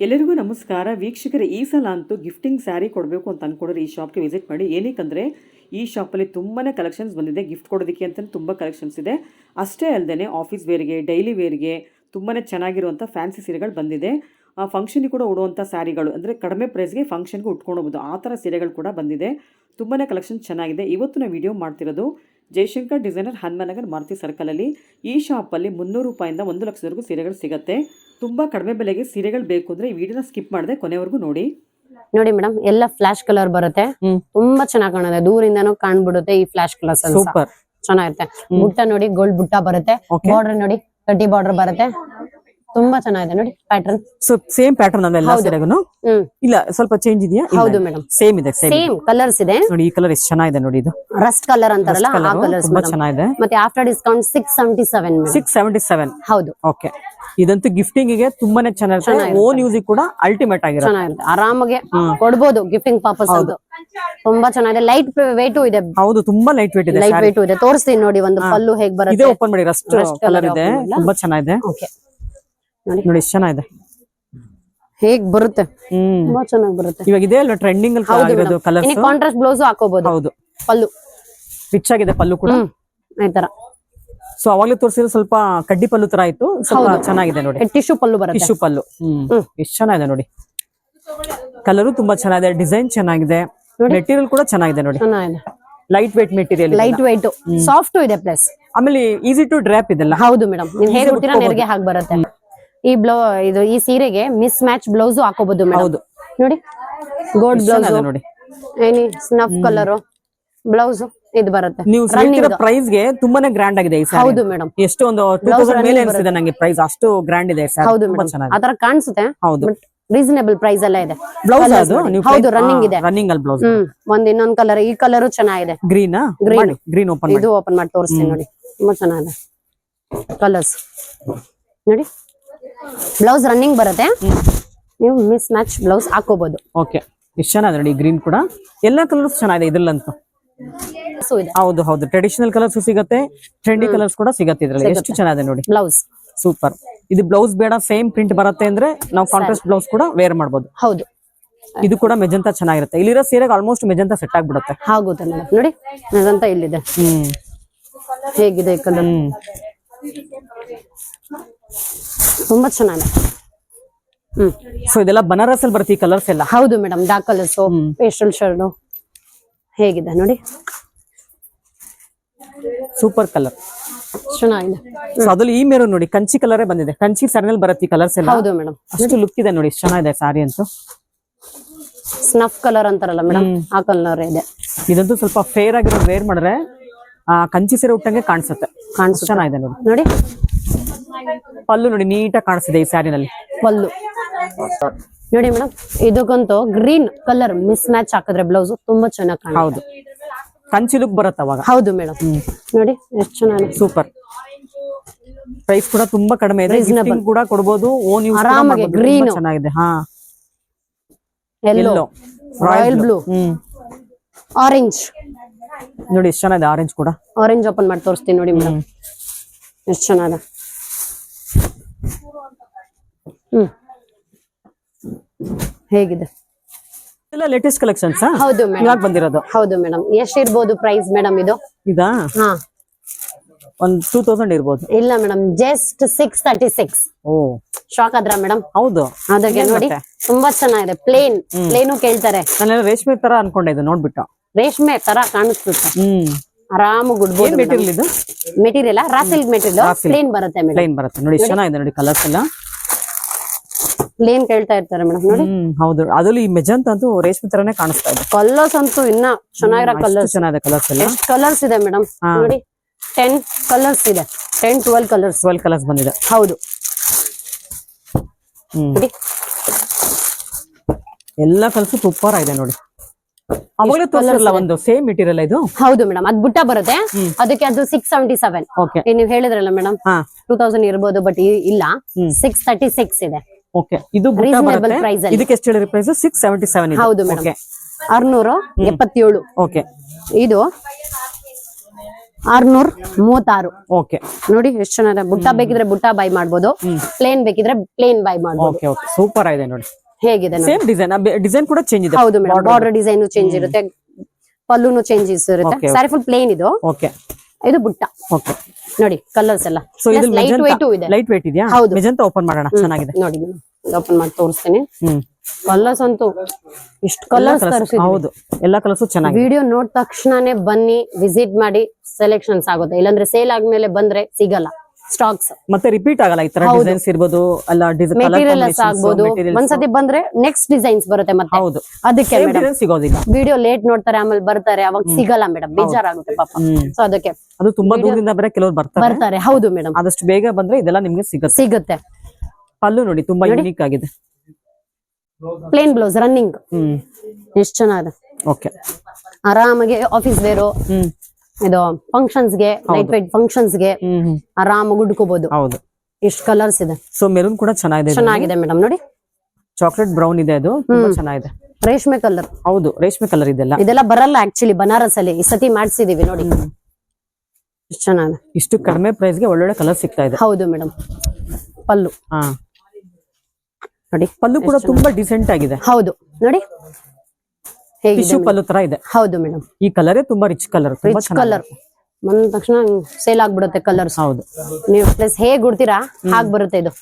ಎಲ್ಲರಿಗೂ ನಮಸ್ಕಾರ. ವೀಕ್ಷಕರೇ, ಈ ಸಲ ಅಂತೂ ಗಿಫ್ಟಿಂಗ್ ಸ್ಯಾರಿ ಕೊಡಬೇಕು ಅಂತ ಅಂದ್ಕೊಂಡ್ರೆ ಈ ಶಾಪ್ಗೆ ವಿಸಿಟ್ ಮಾಡಿ. ಏನಕ್ಕಂದರೆ, ಈ ಶಾಪಲ್ಲಿ ತುಂಬಾ ಕಲೆಕ್ಷನ್ಸ್ ಬಂದಿದೆ. ಗಿಫ್ಟ್ ಕೊಡೋದಕ್ಕೆ ಅಂತ ತುಂಬ ಕಲೆಕ್ಷನ್ಸ್ ಇದೆ. ಅಷ್ಟೇ ಅಲ್ಲದೆ ಆಫೀಸ್ ವೇರ್ಗೆ ಡೈಲಿ ವೇರ್ಗೆ ತುಂಬಾ ಚೆನ್ನಾಗಿರುವಂಥ ಫ್ಯಾನ್ಸಿ ಸೀರೆಗಳು ಬಂದಿದೆ. ಆ ಫಂಕ್ಷನಿಗೆ ಕೂಡ ಉಡುವಂಥ ಸ್ಯಾರಿಗಳು ಅಂದರೆ ಕಡಿಮೆ ಪ್ರೈಸ್ಗೆ ಫಂಕ್ಷನ್ಗೆ ಉಟ್ಕೊಂಡು ಹೋಗ್ಬೋದು ಆ ಥರ ಸೀರೆಗಳು ಕೂಡ ಬಂದಿದೆ. ತುಂಬಾ ಕಲೆಕ್ಷನ್ ಚೆನ್ನಾಗಿದೆ. ಇವತ್ತು ನಾವು ವಿಡಿಯೋ ಮಾಡ್ತಿರೋದು ಜಯಶಂಕರ್ ಡಿಸೈನರ್ ಹನುಮನಗರ್ ಮಾರುತಿ ಸರ್ಕಲಲ್ಲಿ ಈ ಶಾಪಲ್ಲಿ ಮುನ್ನೂರು ರೂಪಾಯಿಂದ ಒಂದು ಲಕ್ಷದವರೆಗೂ ಸೀರೆಗಳು ಸಿಗುತ್ತೆ. ತುಂಬ ಕಡಿಮೆ ಬೆಲೆಗೆ ಸೀರೆಗಳು ಬೇಕು ಅಂದ್ರೆ ಈ ವಿಡಿಯೋನ ಸ್ಕಿಪ್ ಮಾಡದೆ ಕೊನೆವರೆಗೂ ನೋಡಿ. ನೋಡಿ ಮೇಡಮ್ ಎಲ್ಲ ಫ್ಲಾಶ್ ಕಲರ್ ಬರುತ್ತೆ. ತುಂಬಾ ಚೆನ್ನಾಗಿ ಕಾಣುತ್ತೆ. ದೂರಿಂದ ಕಾಣ್ಬಿಡುತ್ತೆ ಈ ಫ್ಲಾಶ್ ಕಲರ್ ಸೂಪರ್. ಚೆನ್ನಾಗಿರುತ್ತೆ. ಬುಟ್ಟ ನೋಡಿ ಗೋಲ್ಡ್ ಬುಟ್ಟ ಬರುತ್ತೆ. ಬಾರ್ಡರ್ ನೋಡಿ ಕಟ್ಟಿ ಬಾರ್ಡರ್ ಬರುತ್ತೆ. ತುಂಬಾ ಚೆನ್ನಾಗಿದೆ ನೋಡಿ ಪ್ಯಾಟರ್ನ್ ಸೊ ಸೇಮ್ ಪ್ಯಾಟರ್ನ್ ಅಲ್ಲ ಎಲ್ಲಾ ಸೀರೆಗೂ ಇಲ್ಲ ಸ್ವಲ್ಪ ಚೇಂಜ್ ಇದೆಯಾ? ಹೌದು ಮೇಡಮ್ ಸೇಮ್ ಇದೆ ಸೇಮ್ ಕಲರ್ಸ್ ಇದೆ. ನೋಡಿ ಈ ಕಲರ್ ಎಷ್ಟು ಚೆನ್ನಾಗಿದೆ ನೋಡಿ ಇದು. ರಸ್ಟ್ ಕಲರ್ ಅಂತಾರಲ್ಲ ಆ ಕಲರ್ ಕಲರ್ಸ್ ತುಂಬಾ ಚೆನ್ನಾಗಿದೆ. ಮತ್ತೆ after discount six seventy seven six seventy seven ಹೌದು. ಓಕೆ ಇದಂತೂ ಗಿಫ್ಟಿಂಗ್ಗೆ ತುಂಬಾನೇ ಚೆನ್ನಾಗಿರುತ್ತೆ. ಓನ್ ಯೂಸ್ ಕೂಡ ಅಲ್ಟಿಮೇಟ್ ಆಗಿರುತ್ತೆ. ಆರಾಮಾಗಿ ಕೊಡಬಹುದು ಗಿಫ್ಟಿಂಗ್ ಪರ್ಪಸ್ ಅದು. ತುಂಬಾ ಚೆನ್ನಾಗಿದೆ. ಲೈಟ್ ವೇಟ್ ಇದೆ. ಹೌದು ತುಂಬಾ ಲೈಟ್ ವೇಟ್ ಇದೆ ಲೈಟ್ ವೇಟ್ ಇದೆ. ತೋರಿಸ್ತೀನಿ ನೋಡಿ ಒಂದು ಪಲ್ಲು ಹೇಗ್ ಬರುತ್ತೆ ಬರುತ್ತೆ. ಓಪನ್ ಮಾಡಿ ರಸ್ಟ್ ಕಲರ್ ಇದೆ. ತುಂಬಾ ಚೆನ್ನಾಗಿದೆ. ಓಕೆ ನೋಡಿ. ಎಷ್ಟು ಚೆನ್ನಾಗಿದೆ. ಹೇಗ್ ಬರುತ್ತೆ? ಹ್ಮ್. ತುಂಬಾ ಚೆನ್ನಾಗಿ ಬರುತ್ತೆ. ಇವಾಗ ಇದೆ ಅಲ್ಲ ಟ್ರೆಂಡಿಂಗ್ ಅಲ್ಲಿ ಇನ್ನು ಕಾಂಟ್ರಾಸ್ಟ್ ಬ್ಲೌಸ್ ಹಾಕೋಬಹುದು ಹೌದು. ಪಲ್ಲು. ರಿಚ್ ಆಗಿದೆ ಪಲ್ಲು ಕೂಡ? ಈ ತರ. ಸೊ ಅವಾಗ್ಲೇ ತೋರಿಸಿದ್ರೆ ಸ್ವಲ್ಪ ಕಡ್ಡಿ ಪಲ್ಲು ತರ ಆಯ್ತು ಸ್ವಲ್ಪ ಚೆನ್ನಾಗಿದೆ ನೋಡಿ. ಟಿಶ್ಯೂ ಪಲ್ಲು ಬರುತ್ತೆ. ಟಿಶ್ಯೂ ಪಲ್ಲು. ಹ್ಮ್. ಎಷ್ಟು ಚೆನ್ನಾಗಿದೆ ನೋಡಿ. ಕಲರು ತುಂಬಾ ಚೆನ್ನಾಗಿದೆ. ಡಿಸೈನ್ ಚೆನ್ನಾಗಿದೆ. ಮೆಟೀರಿಯಲ್ ಕೂಡ ಚೆನ್ನಾಗಿದೆ ನೋಡಿ. Light weight material light weight soft ಇದೆ ಪ್ಲಸ್ ಆಮೇಲೆ ಈಸಿ ಟು ಡ್ರಾಪ್ ಇದೆಲ್ಲ. ಹೌದು ಮೇಡಮ್. ನೆರಿಗೆ ಹಾಗೆ ಬರುತ್ತೆ. ಈ ಬ್ಲೌ ಇದು ಈ ಸೀರೆಗೆ ಮಿಸ್ ಮ್ಯಾಚ್ ಬ್ಲೌಸ್ ಹಾಕೋಬಹುದು ಹೌದು. ನೋಡಿ ಗೋಲ್ಡ್ ಬ್ಲೌಸ್ ನೋಡಿ. ಏನಿ ಸ್ನಫ್ ಕಲರ್ ಬ್ಲೌಸ್ ಇದು ಬರುತ್ತೆ. ನೀವು ಪ್ರೈಸ್ಗೆ ತುಂಬಾನೇ ಗ್ರ್ಯಾಂಡ್ ಆಗಿದೆ ಈ ಹೌದು ಮೇಡಮ್ ಎಷ್ಟು ಒಂದು ಮೇಲೆ ಅನಿಸಿದೆ ನಂಗೆ ಪ್ರೈಸ್ ಅಷ್ಟು ಗ್ರ್ಯಾಂಡ್ ಇದೆ ಹೌದು ಆತರ ಕಾಣಿಸುತ್ತೆ ಹೌದು. ರೀಸನೇಬಲ್ ಪ್ರೈಸ್ ಎಲ್ಲ ಇದೆ. ಬ್ಲೌಸ್ ಅದು? ಹೌದು ರನ್ನಿಂಗ್ ಇದೆ. ರನ್ನಿಂಗ್ ಅಲ್ಲಿ ಬ್ಲೌಸ್ ಒಂದ್ ಇನ್ನೊಂದ್ ಕಲರ್ ಈ ಕಲರ್ ಚೆನ್ನಾಗಿದೆ. ಗ್ರೀನ್ ಗ್ರೀನ್ ಗ್ರೀನ್ ಓಪನ್ ಇದು ಓಪನ್ ಮಾಡಿ ತೋರಿಸ್ತೀನಿ ನೋಡಿ. ತುಂಬಾ ಚೆನ್ನಾಗಿದೆ. ಕಲರ್ಸ್ ನೋಡಿ. ಬ್ಲೌಸ್ ರನ್ನಿಂಗ್ ಬರುತ್ತೆ. ನೀವು ಮಿಸ್ ಮ್ಯಾಚ್ ಬ್ಲೌಸ್ ಹಾಕೋಬಹುದು ಓಕೆ ಎಷ್ಟು ಚೆನ್ನಾಗಿದೆ ನೋಡಿ ಗ್ರೀನ್ ಕೂಡ. ಎಲ್ಲ ಕಲರ್ಸ್ ಚೆನ್ನಾಗಿದೆ ಇದ್ರಲ್ಲಂತೂ. ಸೊ ಇದೆ. ಹೌದು ಹೌದು. ಟ್ರೆಡಿಷನಲ್ ಕಲರ್ಸ್ ಸಿಗುತ್ತೆ. ಟ್ರೆಂಡಿ ಕಲರ್ಸ್ ಕೂಡ ಸಿಗತ್ತೆ ಇದ್ರಲ್ಲಿ. ಎಷ್ಟು ಚೆನ್ನಾಗಿದೆ ನೋಡಿ. ಬ್ಲೌಸ್ ಸೂಪರ್ ಇದು ಬ್ಲೌಸ್ ಬೇಡ ಸೇಮ್ ಪ್ರಿಂಟ್ ಬರುತ್ತೆ ಅಂದ್ರೆ ನಾವು ಕಾಂಟ್ರಾಸ್ಟ್ ಬ್ಲೌಸ್ ಕೂಡ ವೇರ್ ಮಾಡಬಹುದು ಹೌದು. ಇದು ಕೂಡ ಮೆಜಂತ ಚೆನ್ನಾಗಿರುತ್ತೆ. ಇಲ್ಲಿರೋ ಸೀರೆಗೆ ಆಲ್ಮೋಸ್ಟ್ ಮೆಜಂತ ಸೆಟ್ ಆಗ್ಬಿಡುತ್ತೆ. ಆಗುತ್ತೆ ಮೇಡಮ್ ನೋಡಿ ಮೆಜಂತ ಇಲ್ಲಿದೆ. ಹ್ಮ್. ಹೇಗಿದೆ ಕಲರ್ ತುಂಬಾ ಚೆನ್ನಾಗಿದೆ. ಹ್ಮ್. ಸೊ ಇದೆಲ್ಲ ಬನಾರಸ್ ಅಲ್ಲಿ ಬರುತ್ತೆ ಈ ಕಲರ್ಸ್ ಎಲ್ಲ? ಹೌದು madam dark colours pastel shirt ಹೇಗಿದೆ ನೋಡಿ. ಸೂಪರ್ ಕಲರ್ ಚೆನ್ನಾಗಿದೆ. ಸೊ ಅದ್ರಲ್ಲಿ ಈ ಮೇರು ನೋಡಿ ಕಂಚಿ ಕಲರ್ ಬಂದಿದೆ. ಕಂಚಿ ಸರ್ನಲ್ಲಿ ಬರುತ್ತೆ ಕಲರ್ಸ್ ಎಲ್ಲ? ಹೌದು ಮೇಡಮ್ ಅಷ್ಟು ಲುಕ್ ಇದೆ ನೋಡಿ ಚೆನ್ನಾಗಿದೆ ಸಾರಿ ಅಂತೂ. ಸ್ನಫ್ ಕಲರ್ ಅಂತಾರಲ್ಲ ಮೇಡಮ್ ಆ ಕಲರ್ ಇದೆ. ಇದಂತೂ ಸ್ವಲ್ಪ ಫೇರ್ ಆಗಿರೋ ವೇರ್ ಮಾಡಿದ್ರೆ ಆ ಕಂಚಿ ಸೀರೆ ಉಟ್ಟಂಗೆ ಕಾಣಿಸುತ್ತೆ. ಕಾಣಿಸುತ್ತೆ. ಚೆನ್ನಾಗಿದೆ ನೋಡಿ. ನೋಡಿ. ಪಲ್ಲು ನೋಡಿ ನೀಟಾಗಿ ಕಾಣಿಸ್ತಿದೆ ಈ ಸ್ಯಾರಿನಲ್ಲಿ. ಪಲ್ಲು. ನೋಡಿ ಮೇಡಮ್ ಇದಕ್ಕಂತೂ ಗ್ರೀನ್ ಕಲರ್ ಮಿಸ್ ಮ್ಯಾಚ್ ಹಾಕಿದ್ರೆ ಬ್ಲೌಸ್ ತುಂಬಾ ಚೆನ್ನಾಗಿ ಕಾಣುತ್ತೆ. ಹೌದು. ಕಂಚಿ ಲುಕ್ ಬರುತ್ತೆ ಅವಾಗ? ಹೌದು ಮೇಡಮ್. ನೋಡಿ ಎಷ್ಟು ಚೆನ್ನಾಗಿ. ಸೂಪರ್. ಪ್ರೈಸ್ ಕೂಡ ತುಂಬಾ ಕಡಿಮೆ ಇದೆ. ರೀಸನಬಲ್ ಕೂಡ ಕೊಡಬಹುದು ಓನ್ ಯೂಸ್ ಆರಾಮಾಗಿ ಗ್ರೀನ್ ಚೆನ್ನಾಗಿದೆ. ಹಾ. ಎಲ್ಲೋ ರಾಯಲ್ ಬ್ಲೂ ಆರೆಂಜ್ ನೋಡಿ ಎಷ್ಟು ಚೆನ್ನಾಗಿದೆ. ಆರೆಂಜ್ ಕೂಡ. ಆರೆಂಜ್ ಓಪನ್ ಮಾಡಿ ತೋರಿಸ್ತೀನಿ ನೋಡಿ ಮೇಡಮ್. ಎಷ್ಟು ಚೆನ್ನಾಗಿದೆ. ಹ್ಮ್. ಹೇಗಿದೆ? ಎಲ್ಲ ಲೇಟೆಸ್ಟ್ ಕಲೆಕ್ಷನ್ಸ್ ಹೌದು ಮೇಡಮ್ ಇವಾಗ ಬಂದಿರೋದು. ಹೌದು ಮೇಡಮ್ ಎಷ್ಟಿರ್ಬೋದು ಪ್ರೈಸ್ ಮೇಡಮ್ ಇದು? ಇದಾ? ಹಾ. ಒಂದ್ ಟೂ ತೌಸಂಡ್ ಇರ್ಬೋದು. ಇಲ್ಲ madam just six thirty six oh. Shock ಆದ್ರ ಮೇಡಮ್ ಹೌದು. ಅದಕ್ಕೆ ನೋಡಿ ತುಂಬಾ ಚೆನ್ನಾಗಿದೆ. ಪ್ಲೇನ್ ಪ್ಲೇನು ಕೇಳ್ತಾರೆ. ನಾನೆಲ್ಲ ರೇಷ್ಮೆ ತರ ಅನ್ಕೊಂಡೆ ಇದು ನೋಡ್ಬಿಟ್ಟು. ರೇಷ್ಮೆ ತರ ಕಾಣಿಸ್ತದೆ ಹ್ಮ್. ಆರಾಮ ಗುಡ್ಬೋದು ಮೆಟೀರಿಯಲ್ ಇದು? Material raw silk material plain ಬರುತ್ತೆ ಪ್ಲೈನ್ ಬರುತ್ತೆ. ನೋಡಿ ಚೆನ್ನಾಗಿದೆ ನೋಡಿ ಕಲರ್ಸ್ ಎಲ್ಲ. ಪ್ಲೇನ್ ಕೇಳ್ತಾ ಇರ್ತಾರೆ ಮೇಡಮ್ ನೋಡಿ. ಹೌದು. ಅದ್ರಲ್ಲಿ ಈ ಮೆಜಂತ ಅಂತೂ ರೇಷ್ಮೆ ತರನೇ ಕಾಣಿಸ್ತಾ ಇದೆ. ಕಲರ್ಸ್ ಅಂತೂ ಇನ್ನ ಚೆನ್ನಾಗಿರೋ ಕಲರ್ಸ್ ಚೆನ್ನಾಗಿದೆ ಕಲರ್ಸ್ ಎಲ್ಲ. ಎಷ್ಟು ಕಲರ್ಸ್ ಇದೆ ಮೇಡಮ್? ನೋಡಿ ಟೆನ್ ಕಲರ್ಸ್ ಇದೆ. Ten twelve colours twelve colours ಬಂದಿದೆ. ಹೌದು. ಎಲ್ಲ ಕಲರ್ಸ್ ಸೂಪರ್ ಆಗಿದೆ ನೋಡಿ. ಅವಾಗಲೇ ತೋರಿಸಿರಲ್ಲ ಒಂದು ಸೇಮ್ ಮೆಟೀರಿಯಲ್ ಇದು? ಹೌದು ಮೇಡಮ್ ಅದ್ ಬುಟ್ಟ ಬರುತ್ತೆ. ಅದಕ್ಕೆ ಅದು ಸಿಕ್ಸ್ ಸೆವೆಂಟಿ ಸೆವೆನ್ ಓಕೆ ನೀವ್ ಹೇಳಿದ್ರಲ್ಲ ಮೇಡಮ್ ಟೂ ತೌಸಂಡ್ ಇರ್ಬೋದು ಬಟ್ ಇಲ್ಲ. ಸಿಕ್ಸ್ ತರ್ಟಿ ಸಿಕ್ಸ್ ಇದೆ. ಓಕೆ ಇದು ಬುಟ್ಟ ಪ್ರೈಸ್ ಅಲ್ಲಿ. ಇದಕ್ಕೆ ಎಷ್ಟು ಹೇಳಿರಿ ಪ್ರೈಸ್ ಸಿಕ್ಸ್ ಸೆವೆಂಟಿ ಸೆವೆನ್ ಹೌದು ಮೇಡಮ್ ಓಕೆ ಆರ್ನೂರು ಎಪ್ಪತ್ತೇಳು. ಓಕೆ ಇದು ಆರ್ನೂರ್ ಮೂವತ್ತಾರು. ಓಕೆ ನೋಡಿ ಎಷ್ಟು ಚೆನ್ನಾಗಿ ಬುಟ್ಟ ಬೇಕಿದ್ರೆ ಬುಟ್ಟ ಬೈ ಮಾಡ್ಬೋದು. ಪ್ಲೇನ್ ಬೇಕಿದ್ರೆ ಪ್ಲೇನ್ ಬೈ ಮಾಡ್ಬೋದು. ಓಕೆ ಓಕೆ ಸೂಪರ್ ಆಗಿದೆ ನೋಡಿ. ಹೇಗಿದೆ ನೋಡಿ. ಸೇಮ್ ಡಿಸೈನ್ ಡಿಸೈನ್ ಕೂಡ ಚೇಂಜ್ ಇದೆ. ಹೌದು ಮೇಡಮ್ ಬಾರ್ಡರ್ ಡಿಸೈನ್ ಚೇಂಜ್ ಇರುತ್ತೆ. ಪಲ್ಲುನು ಚೇಂಜಸ್ ಇರುತ್ತೆ. Okay, ಸ್ಯಾರಿ ಫುಲ್ ಪ್ಲೇನ್ ಇದು. ಓಕೆ ಇದು ಬುಟ್ಟ. ಓಕೆ. ನೋಡಿ ಕಲರ್ಸ್ ಎಲ್ಲ. ಸೊ ಇದು ಲೈಟ್ ವೈಟ್ ಇದೆ. ಲೈಟ್ ವೈಟ್ ಇದೆಯಾ? ಹೌದು. ಮೆಜಂತ ಓಪನ್ ಮಾಡೋಣ. ಚೆನ್ನಾಗಿದೆ. ನೋಡಿ ಓಪನ್ ಮಾಡಿ ತೋರಿಸ್ತೀನಿ. ಕಲರ್ಸ್ ಅಂತೂ ಇಷ್ಟು ಕಲರ್ಸ್ ಹೌದು. ಎಲ್ಲ ಕಲರ್ಸ್ ಚೆನ್ನಾಗಿ ವಿಡಿಯೋ ನೋಡಿದ ತಕ್ಷಣನೇ ಬನ್ನಿ ವಿಸಿಟ್ ಮಾಡಿ ಸೆಲೆಕ್ಷನ್ಸ್ ಆಗುತ್ತೆ. ಇಲ್ಲಾಂದ್ರೆ ಸೇಲ್ ಆದ್ಮೇಲೆ ಬಂದ್ರೆ ಸಿಗಲ್ಲ. ಸ್ಟಾಕ್ಸ್ ಮತ್ತೆ ರಿಪೀಟ್ ಆಗಲ್ಲ ಈ ತರ ಡಿಸೈನ್ಸ್ ಇರ್ಬೋದು ಅಲ್ಲ ಮೆಟೀರಿಯಲ್ಸ್ ಆಗ್ಬೋದು ಒಂದ್ಸತಿ ಬಂದ್ರೆ ನೆಕ್ಸ್ಟ್ ಡಿಸೈನ್ಸ್ ಬರುತ್ತೆ ಮತ್ತೆ. ಹೌದು. ಅದಕ್ಕೆ ಸೇಮ್ ಮೇಡಮ್ ಡಿಸೈನ್ ಸಿಗೋದಿಲ್ಲ. ವಿಡಿಯೋ ಲೇಟ್ ನೋಡ್ತಾರೆ ಆಮೇಲೆ ಬರ್ತಾರೆ ಅವಾಗ ಸಿಗಲ್ಲ ಮೇಡಮ್ ಬೇಜಾರಾಗುತ್ತೆ ಪಾಪ. ಹ್ಮ್. ಸೊ ಅದಕ್ಕೆ ಅದು ತುಂಬಾ ದೂರದಿಂದ ಬರ ಕೆಲವರು ಬರ್ತಾರೆ. ಬರ್ತಾರೆ. ಹೌದು ಮೇಡಮ್ ಆದಷ್ಟು ಬೇಗ ಬಂದ್ರೆ ಇದೆಲ್ಲ ನಿಮ್ಗೆ ಸಿಗುತ್ತೆ. ಸಿಗುತ್ತೆ. ಪಲ್ಲು ನೋಡಿ ತುಂಬಾ ಯುನೀಕ್ ಆಗಿದೆ. ಪ್ಲೇನ್ ಬ್ಲೌಸ್ ರನ್ನಿಂಗ್ ಹ್ಮ್. ಎಷ್ಟು ಚೆನ್ನಾಗಿದೆ. ಓಕೆ ಆರಾಮಾಗಿ ಆಫೀಸ್ ವೇರು ಹ್ಮ್. ಇದು ಫಂಕ್ಷನ್ಸ್ಗೆ ಲೈಟ್ ವೈಟ್ ಫಂಕ್ಷನ್ಸ್ಗೆ ಆರಾಮ ಉಡ್ಕೋಬಹುದು ಹೌದು. ಎಷ್ಟು ಕಲರ್ಸ್ ಇದೆ? ಸೊ ಮೆರೂನ್ ಕೂಡ ಚೆನ್ನಾಗಿದೆ ಚೆನ್ನಾಗಿದೆ ಮೇಡಮ್ ನೋಡಿ. ಚಾಕ್ಲೇಟ್ ಬ್ರೌನ್ ಇದೆ ಅದು ತುಂಬಾ ಚೆನ್ನಾಗಿದೆ. ರೇಷ್ಮೆ ಕಲರ್ ಹೌದು ರೇಷ್ಮೆ ಕಲರ್ ಇದೆಲ್ಲ. ಇದೆಲ್ಲ ಬರಲ್ಲ ಆಕ್ಚುಲಿ ಬನಾರಸ್ ಅಲ್ಲಿ ಈ ಸತಿ ಮಾಡ್ಸಿದೀವಿ ನೋಡಿ. ಚೆನ್ನಾಗಿದೆ. ಇಷ್ಟು ಕಡಿಮೆ ಪ್ರೈಸ್ಗೆ ಒಳ್ಳೊಳ್ಳೆ ಕಲರ್ ಸಿಗ್ತಾ ಇದೆ. ಹೌದು ಮೇಡಮ್ ಪಲ್ಲು. ಹಾ. ನೋಡಿ. ಪಲ್ಲು ಕೂಡ ತುಂಬಾ ಡಿಸೆಂಟ್ ಆಗಿದೆ. ಹೌದು. ನೋಡಿ. ಟಿಶ್ಯೂ ಪಲ್ಲು ತರ ಇದೆ. ಹೌದು ಮೇಡಮ್. ಈ ಕಲರ್ ತುಂಬಾ ರಿಚ್ ಕಲರ್ ರಿಚ್ ಕಲರ್ ಬಂದ ತಕ್ಷಣ ಸೇಲ್ ಆಗ್ಬಿಡುತ್ತೆ ಕಲರ್ಸ್ ಹೌದು. ನೀವು ಪ್ಲಸ್ ಹೇಗ್ ಉಡ್ತೀರಾ? ಹಾಗ್ ಬರುತ್ತೆ ಇದು.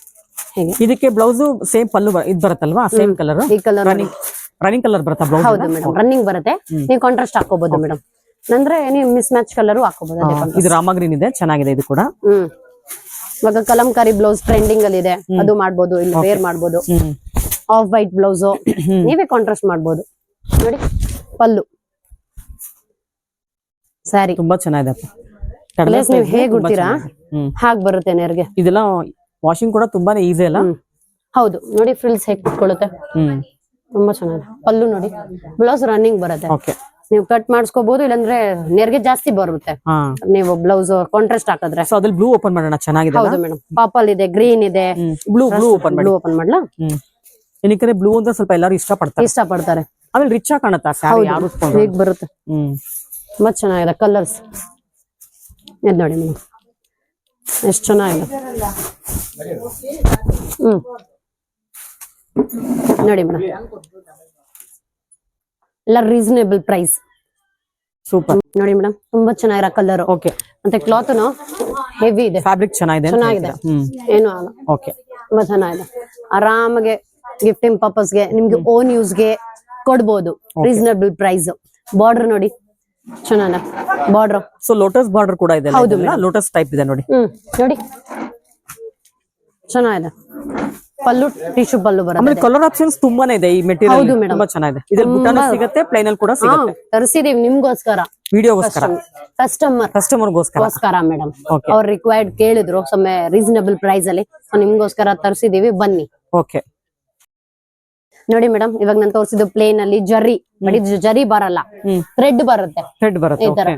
ಇದಕ್ಕೆ ಬ್ಲೌಸ್ ಸೇಮ್ ಪಲ್ಲು ಇದು ಬರುತ್ತಲ್ವಾ? ಸೇಮ್ ಕಲರ್ ಈ ಕಲರ್ ರನ್ನಿಂಗ್ ಕಲರ್ ಬರುತ್ತಾ ಬ್ಲೌಸ್ ಹೌದು ಮೇಡಮ್. ರನ್ನಿಂಗ್ ಬರುತ್ತೆ. ನೀವು ಕಾಂಟ್ರಾಸ್ಟ್ ಹಾಕೋಬಹುದು ಮೇಡಮ್. ಅಂದ್ರೆ ನೀವು ಮಿಸ್ ಮ್ಯಾಚ್ ಕಲರ್ ಹಾಕೋಬಹುದು ಇದು ರಾಮ ಗ್ರೀನ್ ಇದೆ ಚೆನ್ನಾಗಿದೆ ಇದು ಕೂಡ. ಇವಾಗ ಕಲಂಕಾರಿ ಬ್ಲೌಸ್ ಟ್ರೆಂಡಿಂಗ್ ಅಲ್ಲಿ ಇದೆ. ಅದು ಮಾಡಬಹುದು ಇಲ್ಲಿ ವೇರ್ ಮಾಡಬಹುದು ಆಫ್ ವೈಟ್ ಬ್ಲೌಸ್ ನೀವೇ ಕಾಂಟ್ರಾಸ್ಟ್ ಮಾಡ್ಬೋದು. ನೋಡಿ ಪಲ್ಲು. ಸ್ಯಾರಿ ತುಂಬಾ ಚೆನ್ನಾಗಿದೆ. ನೀವು ಹೇಗ್ ಉಡ್ತೀರಾ. ಹಾಗ್ ಬರುತ್ತೆ ನೇರ್ಗೆ. ಇದೆಲ್ಲ ವಾಷಿಂಗ್ ಕೂಡ ತುಂಬಾನೇ ಈಸಿ ಅಲ್ಲ? ಹೌದು. ನೋಡಿ ಫ್ರಿಲ್ಸ್ ಹೇಗ್ ಕುತ್ಕೊಳ್ಳುತ್ತೆ ತುಂಬಾ ಚೆನ್ನಾಗಿದೆ. ಪಲ್ಲು ನೋಡಿ. ಬ್ಲೌಸ್ ರನ್ನಿಂಗ್ ಬರುತ್ತೆ. ನೀವು ಕಟ್ ಮಾಡಿಸ್ಕೋಬಹುದು ಇಲ್ಲಾಂದ್ರೆ ನೇರ್ಗೆ ಜಾಸ್ತಿ ಬರುತ್ತೆ. ನೀವು ಬ್ಲೌಸ್ ಕಾಂಟ್ರಾಸ್ಟ್ ಹಾಕಿದ್ರೆ. ಸೊ ಅದ್ರಲ್ಲಿ ಬ್ಲೂ ಓಪನ್ ಮಾಡೋಣ. ಚೆನ್ನಾಗಿದೆ ಹೌದು ಮೇಡಮ್ ಪಾಪಲ್ ಇದೆ ಗ್ರೀನ್ ಇದೆ. Blue blue open blue open ಮಾಡ್ಲಾ? ಏನಕ್ಕೆ ಬ್ಲೂ ಅಂದ್ರೆ ಸ್ವಲ್ಪ ಎಲ್ಲರೂ ಇಷ್ಟ ಪಡ್ತಾರೆ ಇಷ್ಟ ಪಡ್ತಾರೆ ಆಮೇಲೆ ರಿಚ್ ಆಗಿ ಕಾಣುತ್ತಾ ಸ್ಯಾರಿ ಯಾರು ಉಟ್ಕೊಂಡ್ರು. ಹೇಗ್ ಬರುತ್ತೆ? ಹ್ಮ್. ತುಂಬಾ ಚೆನ್ನಾಗಿದೆ ಕಲರ್ಸ್ ಎದ್ ನೋಡಿ ಮೇಡಮ್ ಎಷ್ಟು ಚೆನ್ನಾಗಿದೆ? ಹ್ಮ್. ನೋಡಿ ಮೇಡಮ್ ಎಲ್ಲ ರೀಸನೇಬಲ್ ಪ್ರೈಸ್ ಸೂಪರ್. ನೋಡಿ ಮೇಡಮ್ ತುಂಬಾ ಚೆನ್ನಾಗಿರೋ ಕಲರ್ ಓಕೆ ಮತ್ತೆ ಕ್ಲಾತ್ನು ಹೆವಿ ಇದೆ. ಫ್ಯಾಬ್ರಿಕ್ ಚೆನ್ನಾಗಿದೆ ಚೆನ್ನಾಗಿದೆ. ಏನು ಆಗಲ್ಲ. ಓಕೆ ತುಂಬಾ ಚೆನ್ನಾಗಿದೆ. ಆರಾಮಾಗೆ ಗಿಫ್ಟಿಂಗ್ ಪರ್ಪಸ್ಗೆ ನಿಮ್ಗೆ ಓನ್ ಯೂಸ್ಗೆ ಕೊಡ್ಬೋದು. ರೀಸನಬಲ್ ಪ್ರೈಸ್ ಬಾರ್ಡರ್ ನೋಡಿ. ಚೆನ್ನ ಬಾರ್ಡರ್ ಸೊ ಲೋಟಸ್ ಬಾರ್ಡರ್ ಕೂಡ ಇದೆ ಹೌದು ಲೋಟಸ್ ಟೈಪ್ ಇದೆ ನೋಡಿ. ಹ್ಮ್ ನೋಡಿ. ಚೆನ್ನಾಗಿದೆ ಪಲ್ಲು ಟಿಶ್ಯೂ ಪಲ್ಲು ಬರುತ್ತೆ. ಆಮೇಲೆ ಕಲರ್ ಆಪ್ಷನ್ಸ್ ತುಂಬಾನೇ ಇದೆ ಈ ಮೆಟೀರಿಯಲ್ ಹೌದು ಮೇಡಮ್. ತುಂಬಾ ಚೆನ್ನಾಗಿದೆ. ಇದರಲ್ಲಿ ಸಿಗುತ್ತೆ ಪ್ಲೇನ್ ಅಲ್ಲಿ ಕೂಡ ಸಿಗುತ್ತೆ. ತರಿಸಿದೀವಿ ನಿಮ್ಗೋಸ್ಕರ. ವಿಡಿಯೋಗೋಸ್ಕರ ಕಸ್ಟಮರ್ ಕಸ್ಟಮರ್ ಗೋಸ್ಕರ ಮೇಡಮ್. ಅವ್ರು ರಿಕ್ವೈರ್ಡ್ ಕೇಳಿದ್ರು ಸೊಮ್ಮೆ ರೀಸನಬಲ್ ಪ್ರೈಸ್ ಅಲ್ಲಿ. ನಿಮ್ಗೋಸ್ಕರ ತರಿಸಿದೀವಿ ಬನ್ನಿ. ಓಕೆ ನೋಡಿ ಮೇಡಮ್ ಇವಾಗ ನಾನು ತೋರಿಸಿದ್ದು ಪ್ಲೇನ್ ಅಲ್ಲಿ ಜರಿ ಬಟ್ ಇದು ಜರಿ ಬರಲ್ಲ. ಥ್ರೆಡ್ ಬರುತ್ತೆ. ಥ್ರೆಡ್ ಬರುತ್ತೆ ಈ ತರ. ಓಕೆ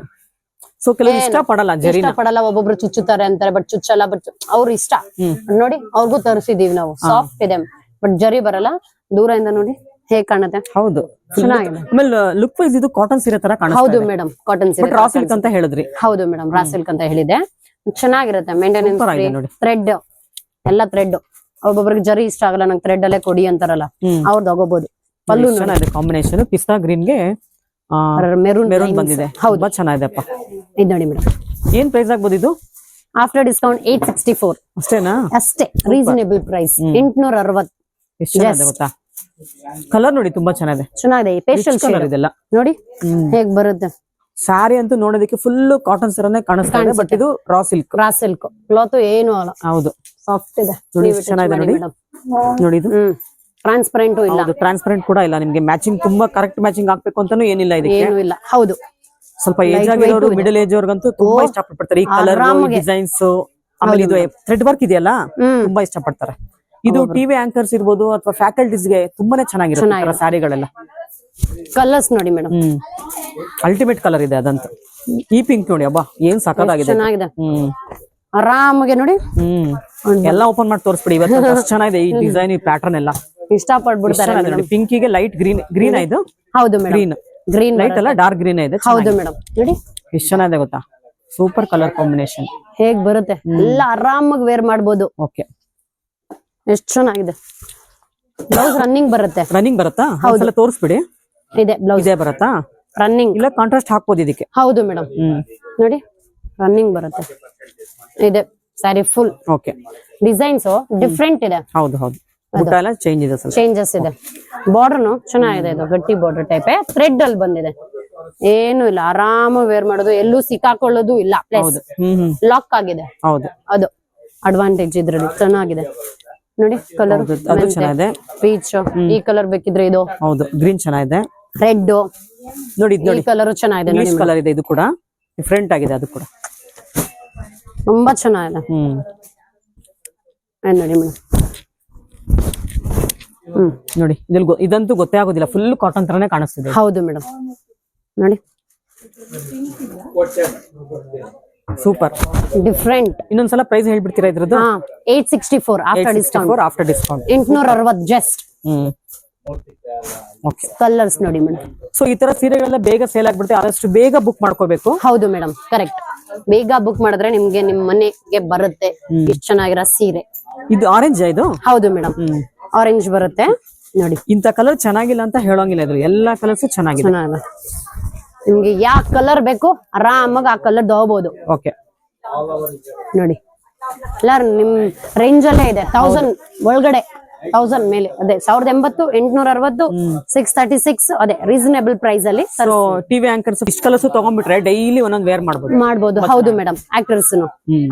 ಸೊ ಕೆಲವರು ಇಷ್ಟ ಪಡಲ್ಲ ಒಬ್ಬೊಬ್ರು ಚುಚ್ಚುತ್ತಾರೆ ಅಂತಾರೆ ಬಟ್ ಚುಚ್ಚಲ್ಲ ಬಟ್ ಅವ್ರ ಇಷ್ಟ. ನೋಡಿ ಅವ್ರಿಗೂ ತರಿಸಿದೀವಿ ನಾವು. ಸಾಫ್ಟ್ ಇದೆ. ಬಟ್ ಜರಿ ಬರಲ್ಲ. ದೂರದಿಂದ ನೋಡಿ ಹೇಗ್ ಕಾಣುತ್ತೆ. ಹೌದು. ಚೆನ್ನಾಗಿದೆ. ಆಮೇಲೆ ಲುಕ್ ವೈಸ್ ಇದು ಕಾಟನ್ ಸೀರೆ ತರ ಕಾಣ ಹೌದು ಮೇಡಮ್ ಕಾಟನ್ ಸೀರೆ ರಾ ಸಿಲ್ಕ್ ಅಂತ ಹೇಳಿದ್ರಿ. ಹೌದು ಮೇಡಮ್ ರಾ ಸಿಲ್ಕ್ ಅಂತ ಹೇಳಿದೆ ಚೆನ್ನಾಗಿರುತ್ತೆ ಮೇಂಟೆನೆನ್ಸ್ ಥ್ರೆಡ್ ಎಲ್ಲ ಥ್ರೆಡ್ ಒಬ್ಬೊಬ್ರಿಗೆ ಜರಿ ಇಷ್ಟ ಆಗಲ್ಲ ನಂಗೆ ಥ್ರೆಡ್ ಅಲ್ಲೇ ಕೊಡಿ ಅಂತಾರಲ್ಲ ಅವ್ರದ್ದು ಅವ್ರು ತಗೋಬಹುದು ಪಲ್ಲು ಚೆನ್ನಾಗಿದೆ ಕಾಂಬಿನೇಷನ್ ಪಿಸ್ತಾ ಗ್ರೀನ್ಗೆ ಮೆರೂನ್ ಮೆರೂನ್ ಬಂದಿದೆ. ಹೌದು. ಚೆನ್ನಾಗಿದೆ ಇದು ನೋಡಿ ಮೇಡಮ್. ಏನ್ ಪ್ರೈಸ್ ಆಗ್ಬೋದು ಇದು after discount eight sixty four ಅಷ್ಟೇನಾ? ಅಷ್ಟೇ ರೀಸನೇಬಲ್ ಪ್ರೈಸ್ ಎಂಟ್ನೂರ ಅರವತ್ ಎಷ್ಟು ಚೆನ್ನಾಗಿದೆ ಗೊತ್ತಾ? ಕಲರ್ ನೋಡಿ ತುಂಬಾ ಚೆನ್ನಾಗಿದೆ. ಚೆನ್ನಾಗಿದೆ ಪೇಶಲ್ ಕಲರ್ ಇದೆಲ್ಲ. ನೋಡಿ ಹೇಗ್ ಬರುತ್ತೆ. ಸಾರಿ ಅಂತೂ ನೋಡೋದಕ್ಕೆ ಫುಲ್ ಕಾಟನ್ ಸರನೇ ಕಾಣಿಸ್ತಾ ಇದೆ ಬಟ್ ಇದು raw silk raw silk cloth ಏನು ಅಲ್ಲ. ಹೌದು. ಸಾಫ್ಟ್ ಇದೆ. ನೋಡಿ ಎಷ್ಟು ಚೆನ್ನಾಗಿದೆ ನೋಡಿ. ನೋಡಿ ಇದು. ಟ್ರಾನ್ಸ್ಪರೆಂಟ್ ಇಲ್ಲ. ಅದು ಟ್ರಾನ್ಸ್ಪರೆಂಟ್ ಕೂಡ ಇಲ್ಲ ನಿಮಗೆ. ಮ್ಯಾಚಿಂಗ್ ತುಂಬಾ ಕರೆಕ್ಟ್ ಮ್ಯಾಚಿಂಗ್ ಆಗ್ಬೇಕು ಅಂತಾನು ಏನಿಲ್ಲ ಇದಕ್ಕೆ. ಏನು ಇಲ್ಲ. ಹೌದು. ಸ್ವಲ್ಪ ಏಜ್ ಆಗಿರೋರು ಮಿಡಲ್ ಏಜ್ ಅವ್ರಿಗಂತೂ ತುಂಬಾ ಇಷ್ಟಪಡ್ತಾರೆ. ಈ ಕಲರ್ ಡಿಸೈನ್ಸ್ ಆಮೇಲೆ ಇದು ಥ್ರೆಡ್ ವರ್ಕ್ ಇದೆಯಲ್ಲ? ತುಂಬಾ ತುಂಬಾ ಇಷ್ಟಪಡ್ತಾರೆ. ಇದು ಟಿವಿ ಆಂಕರ್ಸ್ ಇರ್ಬೋದು ಅಥವಾ ಫ್ಯಾಕಲ್ಟೀಸ್ಗೆ ತುಂಬಾನೇ ಚೆನ್ನಾಗಿರುತ್ತೆ ಸ್ಯಾರಿಗಳೆಲ್ಲ ಕಲರ್ಸ್ ನೋಡಿ ಮೇಡಮ್. ಅಲ್ಟಿಮೇಟ್ ಕಲರ್ ಇದೆ ಅದಂತ. ಈ ಪಿಂಕ್ ನೋಡಿ ಅಬ್ಬಾ ಏನ್ ಸಖತ್ತಾಗಿದೆ ಚೆನ್ನಾಗಿದೆ. ಹ್ಮ್. ಆರಾಮಾಗಿ ನೋಡಿ. ಹ್ಮ್. ಎಲ್ಲ ಓಪನ್ ಮಾಡಿ ತೋರಿಸ್ಬಿಡಿ. ಇವತ್ತು ಅಷ್ಟು ಚೆನ್ನಾಗಿದೆ ಈ ಡಿಸೈನ್ ಈ ಪ್ಯಾಟರ್ನ್ ಎಲ್ಲ. ಇಷ್ಟ ಪಡ್ಬಿಡ್ತಾರೆ ನೋಡಿ ಪಿಂಕಿಗೆ ಲೈಟ್ ಗ್ರೀನ್ ಗ್ರೀನ್ ಇದು? ಹೌದು ಗ್ರೀನ್ ಗ್ರೀನ್ ಲೈಟ್ ಅಲ್ಲ ಡಾರ್ಕ್ ಗ್ರೀನ್ ಇದೆ? ಹೌದು ಮೇಡಮ್ ನೋಡಿ. ಎಷ್ಟು ಚೆನ್ನಾಗಿದೆ ಗೊತ್ತಾ? ಸೂಪರ್ ಕಲರ್ ಕಾಂಬಿನೇಷನ್ ಹೇಗ್ ಬರುತ್ತೆ? ಎಲ್ಲ ಆರಾಮಾಗಿ ವೇರ್ ಮಾಡಬಹುದು ಓಕೆ ಎಷ್ಟು ಚೆನ್ನಾಗಿದೆ. ಬ್ಲೌಸ್ ರನ್ನಿಂಗ್ ಬರುತ್ತೆ. ರನ್ನಿಂಗ್ ಬರುತ್ತಾ? ಹೌದಲ್ಲ ತೋರಿಸ್ಬಿಡಿ. ಇದೆ ಬ್ಲೌಸ್ ಇದೆ ಬರುತ್ತಾ? ರನ್ನಿಂಗ್ ಇಲ್ಲ ಕಾಂಟ್ರಾಸ್ಟ್ ಹಾಕ್ಬೋದು ಇದಕ್ಕೆ. ಹೌದು ಮೇಡಮ್ ಹ್ಮ್. ನೋಡಿ. ರನ್ನಿಂಗ್ ಬರುತ್ತೆ. ಇದೆ sari full okay designs different ಇದೆ. ಹೌದು ಹೌದು. ಚೇಂಜ್ ಇದೆ ಚೇಂಜಸ್ ಇದೆ. ಬಾರ್ಡರ್ನು ಚೆನ್ನಾಗಿದೆ ಇದು ಗಟ್ಟಿ ಬಾರ್ಡರ್ ಟೈಪ್ ಥ್ರೆಡ್ ಅಲ್ಲಿ ಬಂದಿದೆ. ಏನು ಇಲ್ಲ ಆರಾಮ ವೇರ್ ಮಾಡೋದು. ಎಲ್ಲೂ ಸಿಕ್ಕಾಕೊಳ್ಳೋದು ಇಲ್ಲ. ಪ್ಲಸ್ ಲಾಕ್ ಆಗಿದೆ. ಹೌದು. ಅದು. ಅಡ್ವಾಂಟೇಜ್ ಇದ್ರಲ್ಲಿ ಚೆನ್ನಾಗಿದೆ. ನೋಡಿ ಕಲರ್ ಅದು ಚೆನ್ನಾಗಿದೆ. ಪೀಚ್ ಈ ಕಲರ್ ಬೇಕಿದ್ರೆ ಇದು. ಹೌದು ಗ್ರೀನ್ ಚೆನ್ನಾಗಿದೆ. ರೆಡ್ ನೋಡಿ ಈ ಕಲರ್ ಚೆನ್ನಾಗಿದೆ ಕಲರ್ ಇದೆ ಇದು ಕೂಡ. ಡಿಫ್ರೆಂಟ್ ಆಗಿದೆ ಅದು ಕೂಡ. ತುಂಬಾ ಚೆನ್ನಾಗಿದೆ. ಹ್ಮ್. ಆಯ್ತು ನೋಡಿ ಮೇಡಮ್? ಹ್ಮ್ ನೋಡಿ ಇದ್ರಲ್ಲಿ ಗೊ- ಇದಂತೂ ಗೊತ್ತೇ ಆಗೋದಿಲ್ಲ. ಫುಲ್ ಕಾಟನ್ ತರನೇ ಕಾಣಿಸ್ತಿದೆ. ಹೌದು ಮೇಡಮ್. ನೋಡಿ. ಸೂಪರ್ ಡಿಫ್ರೆಂಟ್ ಇನ್ನೊಂದ್ಸಲ ಪ್ರೈಸ್ ಹೇಳ್ಬಿಡ್ತೀರಾ ಇದ್ರದ್ದು? ಹಾ eight sixty four after discount after discount ಎಂಟ್ನೂರ ಅರವತ್ ಜಸ್ಟ್ ಹ್ಮ್. ಕಲರ್ಸ್ ನೋಡಿ ಮೇಡಮ್. ಸೊ ಈ ತರ ಸೀರೆಗಳೆಲ್ಲ ಬೇಗ ಸೇಲ್ ಆಗ್ಬಿಡುತ್ತೆ. ಆದಷ್ಟು ಬೇಗ ಬುಕ್ ಮಾಡ್ಕೋಬೇಕು. ಹೌದು ಮೇಡಮ್ ಕರೆಕ್ಟ್ ಬೇಗ ಬುಕ್ ಮಾಡಿದ್ರೆ ನಿಮ್ಗೆ ನಿಮ್ ಮನೆಗೆ ಬರುತ್ತೆ. ಇಷ್ಟು ಚೆನ್ನಾಗಿರೋ ಸೀರೆ. ಇದು ಆರೆಂಜ್ ಇದು? ಹೌದು ಮೇಡಮ್ ಆರೆಂಜ್ ಬರುತ್ತೆ. ನೋಡಿ. ಇಂತ ಕಲರ್ ಚೆನ್ನಾಗಿಲ್ಲ ಅಂತ ಹೇಳೋಂಗಿಲ್ಲ ಇದ್ರು. ಎಲ್ಲಾ ಕಲರ್ಸ್ ಚೆನ್ನಾಗಿದೆ. ನಿಮ್ಗೆ ಯಾವ ಕಲರ್ ಬೇಕು ಆರಾಮಾಗಿ ಆ ಕಲರ್ ತಗೋಬಹುದು ಓಕೆ ನೋಡಿ. ಎಲ್ಲ ನಿಮ್ ರೇಂಜ್ ಅಲ್ಲೇ ಇದೆ. ತೌಸಂಡ್ ಒಳಗಡೆ. ತೌಸಂಡ್ ಮೇಲೆ. ಅದೇ ಸಾವಿರದ ಎಂಬತ್ತು ಎಂಟ್ನೂರ ಅರವತ್ತು ಸಿಕ್ಸ್ ತರ್ಟಿ ಸಿಕ್ಸ್ ಅದೇ ರೀಸನೇಬಲ್ ಪ್ರೈಸ್ ಅಲ್ಲಿ ಸೊ ಟಿವಿ ಆಂಕರ್ಸ್ ಇಷ್ಟ ಕಲರ್ಸ್ ತಗೊಂಡ್ಬಿಟ್ರೆ ಡೈಲಿ ಒಂದೊಂದು ವೇರ್ ಮಾಡ್ಬೋದು. ಮಾಡಬಹುದು ಹೌದು ಮೇಡಮ್ ಆಕ್ಟರ್ಸ್.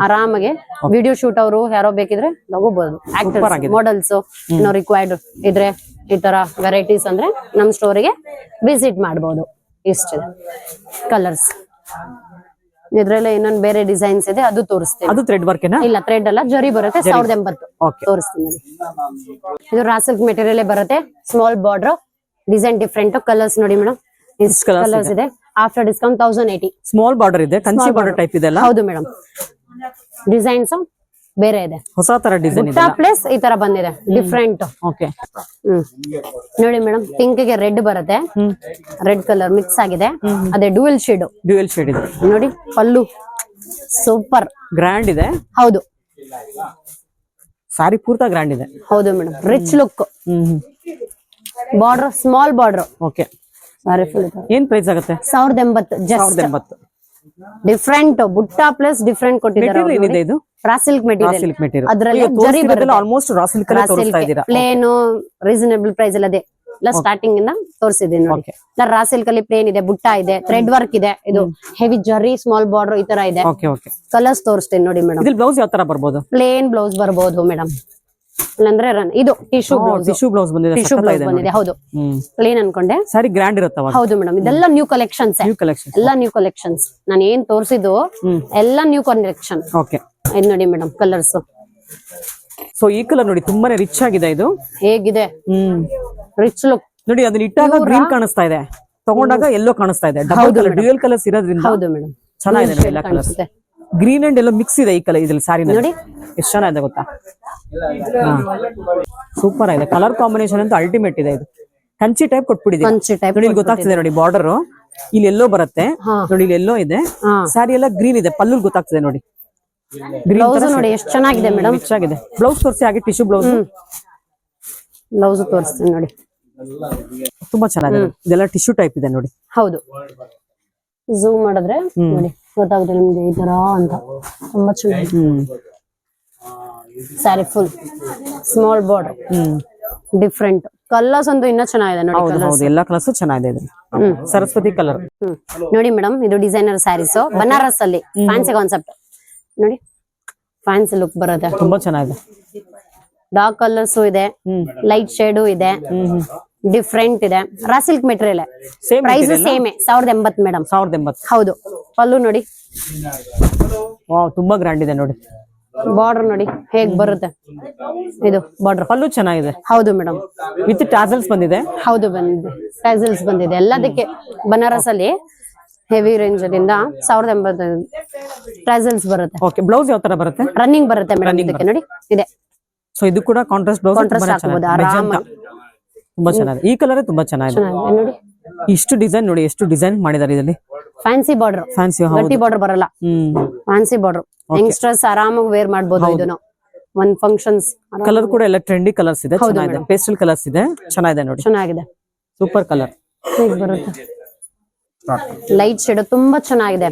ಆರಾಮಾಗಿ ವಿಡಿಯೋ ಶೂಟ್ ಅವರು ಯಾರೋ ಬೇಕಿದ್ರೆ ತಗೋಬಹುದು ಆಕ್ಟರ್ಸ್. ಮಾಡೆಲ್ಸ್ ಏನೋ ರಿಕ್ವೈರ್ಡ್ ಇದ್ರೆ ಈ ತರ ವೆರೈಟೀಸ್ ಅಂದ್ರೆ ನಮ್ ಸ್ಟೋರಿಗೆ ವಿಸಿಟ್ ಮಾಡಬಹುದು ಇಷ್ಟ ಕಲರ್ಸ್ ಇದ್ರಲ್ಲೇ ಇನ್ನೊಂದು ಬೇರೆ ಡಿಸೈನ್ಸ್ ಇದೆ ಅದು ತೋರಿಸ್ತೀನಿ. ಅದು ಥ್ರೆಡ್ ವರ್ಕೆನಾ ಇಲ್ಲ ಥ್ರೆಡ್ ಅಲ್ಲ ಜರಿ ಬರುತ್ತೆ ಸಾವಿರದ ಎಂಬತ್ತು. ತೋರಿಸ್ತೀನಿ ನೋಡಿ. ಇದು ರಾಸಿಲ್ಕ್ ಮೆಟೀರಿಯಲ್ ಬರುತ್ತೆ small border design different colours ನೋಡಿ ಮೇಡಮ್ ಕಲರ್ಸ್ ಇದೆ. After discount thousand eighty small border ಇದೆ ಕಂಚಿ ಬಾರ್ಡರ್ ಟೈಪ್ ಇದೆ ಅಲ್ಲ ಹೌದು ಮೇಡಮ್ ಡಿಸೈನ್ಸ್ ಬೇರೆ ಇದೆ. ಹೊಸ ತರ ಡಿಸೈನ್ ಇದೆ ಪ್ಲಸ್ ಈ ತರ ಬಂದಿದೆ. Different okay hmm. ನೋಡಿ ಮೇಡಮ್ ಪಿಂಕ್ಗೆ ರೆಡ್ ಬರುತ್ತೆ. ರೆಡ್ ಕಲರ್ ಮಿಕ್ಸ್ ಆಗಿದೆ. ಅದೇ ಡುವೆಲ್ ಶೇಡ್ ಡ್ಯೂಯಲ್ ಶೇಡ್ ಇದೆ. ನೋಡಿ ಪಲ್ಲು. ಸೂಪರ್ ಗ್ರ್ಯಾಂಡ್ ಇದೆ? ಹೌದು. ಸಾರಿ ಪೂರ್ತ ಗ್ರ್ಯಾಂಡ್ ಇದೆ. ಹೌದು madam. Rich look hmm. Border small border okay sari full ಏನ್ ಪ್ರೈಸ್ ಆಗುತ್ತೆ? ಸಾವಿರದ ಎಂಬತ್ತು ಜಸ್ಟ್ ಎಂಬತ್ತು. ಡಿಫ್ರೆಂಟ್ ಬುಟ್ಟ ಪ್ಲಸ್ ಡಿಫ್ರೆಂಟ್ ಕೊಟ್ಟಿದ್ದಾರೆ ಏನಿದೆ ಇದು? ರಾಸಿಲ್ಕ್ ಮೆಟೀರಿಯಲ್ ಸಿಲ್ಕ್ ಮೆಟೀರಿಯಲ್ ಅದ್ರಲ್ಲಿ ಜರಿ ಬರುತ್ತೆ. ಆಲ್ಮೋಸ್ಟ್ ರಾ ಸಿಲ್ಕ್ ತೋರಿಸ್ತಾ ಇದ್ದೀರಾ? ಪ್ಲೇನ್ ರೀಸನೇಬಲ್ ಪ್ರೈಸ್ ಅಲ್ಲಿ ಅದೇ ಎಲ್ಲ ಸ್ಟಾರ್ಟಿಂಗ್ ಇಂದ ತೋರಿಸಿದ್ದೀನಿ ನೋಡಿ. ಇಲ್ಲ ರಾ ಸಿಲ್ಕ್ ಅಲ್ಲಿ ಪ್ಲೇನ್ ಇದೆ ಬುಟ್ಟ ಇದೆ ಥ್ರೆಡ್ ವರ್ಕ್ ಇದೆ. ಇದು ಹೆವಿ ಜರಿ ಸ್ಮಾಲ್ ಬಾರ್ಡರ್ ಈ ತರ ಇದೆ. ಕಲರ್ಸ್ ತೋರಿಸ್ತೀನಿ ನೋಡಿ ಮೇಡಮ್ ಬ್ಲೌಸ್ ಯಾವ ತರ ಬರ್ಬೋದು? ಪ್ಲೇನ್ ಬ್ಲೌಸ್ ಬರ್ಬೋದು ಮೇಡಮ್ ಇಲ್ಲಾಂದ್ರೆ ರನ್ ಇದು ಟಿಶ್ಯೂ ಬ್ಲೌಸ್ ಟಿಶ್ಯೂ ಬ್ಲೌಸ್ ಬಂದಿದೆ ಟಿಶ್ಯೂ ಬ್ಲೌಸ್ ಬಂದಿದೆ ಹೌದು. ಪ್ಲೇನ್ ಅನ್ಕೊಂಡೆ. ಸಾರಿ ಗ್ರ್ಯಾಂಡ್ ಇರುತ್ತೆ ಹೌದು ಮೇಡಮ್ ಇದೆಲ್ಲ ನ್ಯೂ ಕಲೆಕ್ಷನ್ಸ್ ನ್ಯೂ ಕಲೆಕ್ಷನ್ ಎಲ್ಲ ನ್ಯೂ ಕಲೆಕ್ಷನ್ಸ್ ನಾನು ಏನ್ ತೋರಿಸಿದ್ದು ಎಲ್ಲ ನ್ಯೂ ಕಲೆಕ್ಷನ್ ಓಕೆ ಇದು ನೋಡಿ ಮೇಡಮ್ ಕಲರ್ಸ್ ಸೊ ಈ ಕಲರ್ ನೋಡಿ ತುಂಬಾನೇ ರಿಚ್ ಆಗಿದೆ ಇದು. ಹೇಗಿದೆ? ಹ್ಮ್. ರಿಚ್ ಲುಕ್ ನೋಡಿ ಅದನ್ನ ಇಟ್ಟಾಗ ಗ್ರೀನ್ ಕಾಣಿಸ್ತಾ ಇದೆ. ತಗೊಂಡಾಗ ಎಲ್ಲೋ ಕಾಣಿಸ್ತಾ ಇದೆ. ಡಬಲ್ ಕಲರ್ ಡ್ಯೂಯಲ್ ಕಲರ್ಸ್ ಇರೋದ್ರಿಂದ ಹೌದು ಮೇಡಮ್ ಚೆನ್ನಾಗಿದೆ ಎಲ್ಲ ಕಲರ್ಸ್ ಗ್ರೀನ್ ಅಂಡ್ ಎಲ್ಲ ಮಿಕ್ಸ್ ಇದೆ ಈ ಕಲರ್ ಇದ್ರಲ್ಲಿ ಸಾರಿ ನೋಡಿ. ಎಷ್ಟು ಚೆನ್ನಾಗಿದೆ ಗೊತ್ತಾ? ಸೂಪರ್ ಆಗಿದೆ. ಕಲರ್ ಕಾಂಬಿನೇಷನ್ ಅಂತ ಅಲ್ಟಿಮೇಟ್ ಇದೆ ಇದು. ಕಂಚಿ ಟೈಪ್ ಟೈಪ್ ನೋಡಿ ಇಲ್ಲಿ ಗೊತ್ತಾಗ್ತಿದೆ ನೋಡಿ ಬಾರ್ಡರ್ ಇಲ್ಲಿ ಎಲ್ಲೋ ಬರುತ್ತೆ. ನೋಡಿ ಇಲ್ಲಿ ಎಲ್ಲೋ ಇದೆ. ಸಾರಿ ಎಲ್ಲ ಗ್ರೀನ್ ಇದೆ. ಪಲ್ಲು ಗೊತ್ತಾಗ್ತಿದೆ ನೋಡಿ. ಬ್ಲೌಸ್ ನೋಡಿ ಎಷ್ಟು ಚೆನ್ನಾಗಿದೆ ಮೇಡಮ್ ಚೆನ್ನಾಗಿದೆ ಬ್ಲೌಸ್ ತೋರಿಸಿ ಹಾಗೆ ಟಿಶ್ಯೂ ಬ್ಲೌಸ್ ಬ್ಲೌಸ್ ತೋರಿಸ್ತೀನಿ ನೋಡಿ. ತುಂಬಾ ಚೆನ್ನಾಗಿದೆ. ಇದೆಲ್ಲ ಟಿಶ್ಯೂ ಟೈಪ್ ಇದೆ ನೋಡಿ. ಹೌದು. ಝೂಮ್ ಮಾಡಿದ್ರೆ ನೋಡಿ. ಗೊತ್ತಾಗುತ್ತೆ ನಿಮ್ಗೆ ಈ ತರ ಅಂತ. ತುಂಬಾ ಚೆನ್ನಾಗಿ ಹ್ಮ್. Sari full small border hmm. Different colours ಅಂತೂ ಇನ್ನೂ ಚೆನ್ನಾಗಿದೆ ನೋಡಿ ಹೌದು ಹೌದು. ಎಲ್ಲಾ ಕಲರ್ಸ್ ಚೆನ್ನಾಗಿದೆ ಇದು ಸರಸ್ವತಿ ಕಲರ್ ಹ್ಮ್. ನೋಡಿ ಮೇಡಮ್ ಇದು ಡಿಸೈನರ್ ಸ್ಯಾರೀಸ್ ಬನಾರಸ್ ಅಲ್ಲಿ. ಫ್ಯಾನ್ಸಿ ಕಾನ್ಸೆಪ್ಟ್ ನೋಡಿ. ಫ್ಯಾನ್ಸಿ ಲುಕ್ ಬರುತ್ತೆ. ತುಂಬಾ ಚೆನ್ನಾಗಿದೆ. ಡಾರ್ಕ್ ಕಲರ್ಸ್ ಇದೆ. ಲೈಟ್ ಶೇಡು ಇದೆ. ಡಿಫ್ರೆಂಟ್ ಇದೆ. Raw silk material same price same ಸಾವಿರದ ಎಂಬತ್ ಮೇಡಮ್ ಸಾವಿರದ ಎಂಬತ್ ಹೌದು. ಪಲ್ಲು ನೋಡಿ. ವಾವ್ ತುಂಬಾ ಗ್ರ್ಯಾಂಡ್ ಇದೆ ನೋಡಿ. ಬಾರ್ಡರ್ ನೋಡಿ. ಹೇಗ್ ಬರುತ್ತೆ? ಇದು ಬಾರ್ಡರ್ ಪಲ್ಲು ಚೆನ್ನಾಗಿದೆ. ಹೌದು ಮೇಡಮ್ ವಿತ್ ಟಾಸಲ್ಸ್ ಬಂದಿದೆ? ಹೌದು ಬಂದಿದೆ. ಟಾಸಲ್ಸ್ ಬಂದಿದೆ. ಎಲ್ಲದಕ್ಕೆ ಬನಾರಸ್ ಅಲ್ಲಿ ಹೆವಿ ರೇಂಜ್ ಅಲ್ಲಿಂದ ಸಾವಿರದ ಎಂಬತ್ತೈದು ಟ್ರಾಸಲ್ಸ್ ಬರುತ್ತೆ. ಓಕೆ ಬ್ಲೌಸ್ ಯಾವ ತರ ಬರುತ್ತೆ? ರನ್ನಿಂಗ್ ಬರುತ್ತೆ ಮೇಡಮ್ ಇದಕ್ಕೆ ನೋಡಿ. ಇದೆ. ಸೊ ಇದು ಕೂಡ ಕಾಂಟ್ರಾಸ್ಟ್ ಬ್ಲೌಸ್ ಕಾಂಟ್ರಾಸ್ಟ್ ಹಾಕಬಹುದು ಆರಾಮಾಗಿ. ತುಂಬಾ ಚೆನ್ನಾಗಿದೆ. ಈ ಕಲರ್ ತುಂಬಾ ಚೆನ್ನಾಗಿದೆ. ಚೆನ್ನಾಗಿದೆ. ನೋಡಿ? ಇಷ್ಟು ಡಿಸೈನ್ ನೋಡಿ ಎಷ್ಟು ಡಿಸೈನ್ ಮಾಡಿದ್ದಾರೆ ಇದರಲ್ಲಿ? ಫ್ಯಾನ್ಸಿ ಬಾರ್ಡರ್ ಫ್ಯಾನ್ಸಿ ಗಟ್ಟಿ ಬಾರ್ಡರ್ ಬರಲ್ಲ. ಹ್ಮ್. ಫ್ಯಾನ್ಸಿ ಬಾರ್ಡರ್ ಯಂಗ್ಸ್ಟರ್ಸ್ ಆರಾಮಾಗಿ ವೇರ್ ಮಾಡಬಹುದು ಇದನ್ನು. ಒಂದ್ ಫಂಕ್ಷನ್ಸ್ ಕಲರ್ ಕೂಡ ಎಲ್ಲ ಟ್ರೆಂಡಿ ಕಲರ್ಸ್ ಇದೆ. ಚೆನ್ನಾಗಿದೆ. ಪೇಸ್ಟಲ್ ಕಲರ್ಸ್ ಇದೆ. ಚೆನ್ನಾಗಿದೆ ನೋಡಿ. ಚೆನ್ನಾಗಿದೆ. ಸೂಪರ್ ಕಲರ್ ಹೀಗ್ ಬರುತ್ತೆ. ಲೈಟ್ ಶೇಡ್ ತುಂಬಾ ಚೆನ್ನಾಗಿದೆ.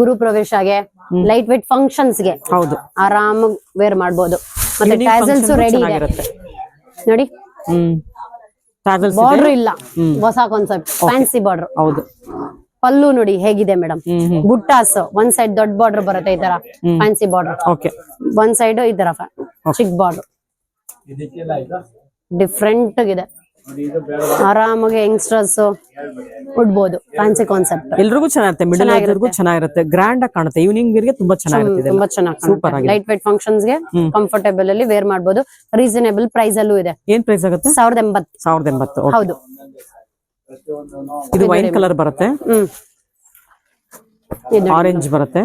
ಗುರು ಪ್ರವೇಶಗೆ ಲೈಟ್ ವೇಟ್ ಫಂಕ್ಷನ್ಸ್ಗೆ ಹೌದು. ಆರಾಮಾಗಿ ವೇರ್ ಮಾಡಬಹುದು ಮತ್ತೆ ಟೈಸಲ್ಸ್ ಟ್ಯಾಸಲ್ಸ್ ರೆಡಿ ಇದೆ. ನೋಡಿ. ಹ್ಮ್. ಬಾರ್ಡರ್ ಇಲ್ಲ. ಹೊಸ ಕಾನ್ಸೆಪ್ಟ್ ಫ್ಯಾನ್ಸಿ ಬಾರ್ಡರ್ ಹೌದು. ಪಲ್ಲು ನೋಡಿ ಹೇಗಿದೆ ಮೇಡಮ್ ಬುಟ್ಟಾಸ್ ಒಂದ್ ಸೈಡ್ ದೊಡ್ಡ ಬಾರ್ಡರ್ ಬರುತ್ತೆ ಈ ತರ. ಫ್ಯಾನ್ಸಿ ಬಾರ್ಡರ್ ಒಂದ್ ಸೈಡ್ ಈ ತರ ಚಿಕ್ ಬಾರ್ಡರ್ ಡಿಫ್ರೆಂಟ್ ಇದೆ ಆರಾಮಾಗಿ ಯಂಗ್ಸ್ಟರ್ಸ್ ಕೊಡ್ಬೋದು ಫ್ಯಾನ್ಸಿ ಕಾನ್ಸೆಪ್ಟ್ ಎಲ್ರಿಗೂ ಚೆನ್ನಾಗಿರುತ್ತೆ ಮಿಡಲ್ ಏಜ್ಗೂ ಚೆನ್ನಾಗಿರುತ್ತೆ. ಗ್ರ್ಯಾಂಡ್ ಆಗಿ ಕಾಣುತ್ತೆ. ಈವ್ನಿಂಗ್ಗೆ ತುಂಬಾ ಚೆನ್ನಾಗಿರುತ್ತೆ ತುಂಬಾ ಸೂಪರ್ ಚೆನ್ನಾಗಿ ಆಗಿದೆ. ಲೈಟ್ ವೇಟ್ ಫಂಕ್ಷನ್ಸ್ಗೆ ಕಂಫರ್ಟೇಬಲ್ ಅಲ್ಲಿ ವೇರ್ ಮಾಡಬಹುದು ರೀಸನೇಬಲ್ ಪ್ರೈಸ್ ಅಲ್ಲೂ ಇದೆ. ಏನ್ ಪ್ರೈಸ್ ಆಗುತ್ತೆ? ಸಾವಿರದ ಎಂಬತ್ತು. ಸಾವಿರದ ಎಂಬತ್ತು. ಹೌದು. ಇದು ವೈನ್ ಕಲರ್ ಬರುತ್ತೆ. ಹ್ಮ್. ಇದು. ಆರೆಂಜ್ ಬರುತ್ತೆ.